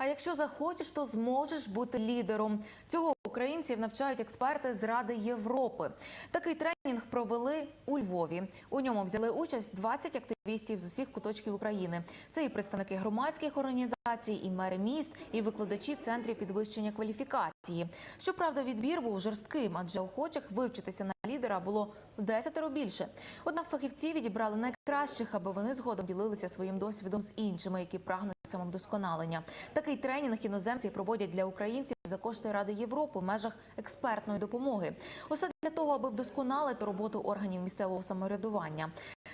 А якщо захочеш, то зможеш бути лідером. Цього українців навчають експерти з Ради Європи. Такий тренінг провели у Львові. У ньому взяли участь 20 активістів з усіх куточків України. Це і представники громадських організацій, і мери міст, і викладачі центрів підвищення кваліфікації. Щоправда, відбір був жорстким, адже охочих вивчитися на лідера було десятеро більше. Однак фахівці відібрали найкращих, аби вони згодом ділилися своїм досвідом з іншими, які прагнуть самовдосконалення. Такий тренінг іноземці проводять для українців за кошти Ради Європи в межах експертної допомоги. Усе для того, аби вдосконалити роботу органів місцевого самоврядування.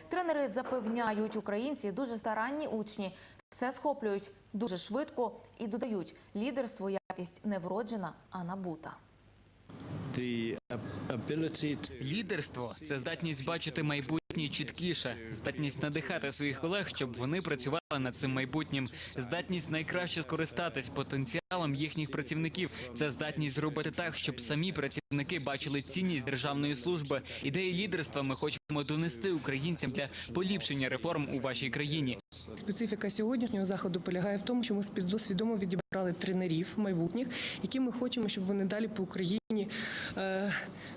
Тренери запевняють, українці дуже старанні учні, все схоплюють дуже швидко і додають, лідерство якість не вроджена, а набута. Лідерство це здатність бачити майбутнє чіткіше, здатність надихати своїх колег, щоб вони працювали над цим майбутнім, здатність найкраще скористатись потенціалом їхніх працівників. Це здатність зробити так, щоб самі працівники бачили цінність державної служби. Ідеї лідерства ми хочемо донести українцям для поліпшення реформ у вашій країні. Специфіка сьогоднішнього заходу полягає в тому, що ми спід- свідомо відібрали тренерів майбутніх, які ми хочемо, щоб вони далі по Україні е,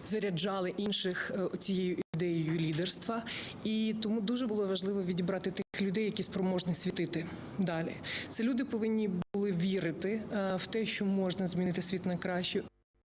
заряджали інших е, цією ідеєю лідерства. І тому дуже було важливо відібрати тих людей, які спроможні світити далі. Це люди повинні були вірити е, в те, що можна змінити світ на краще.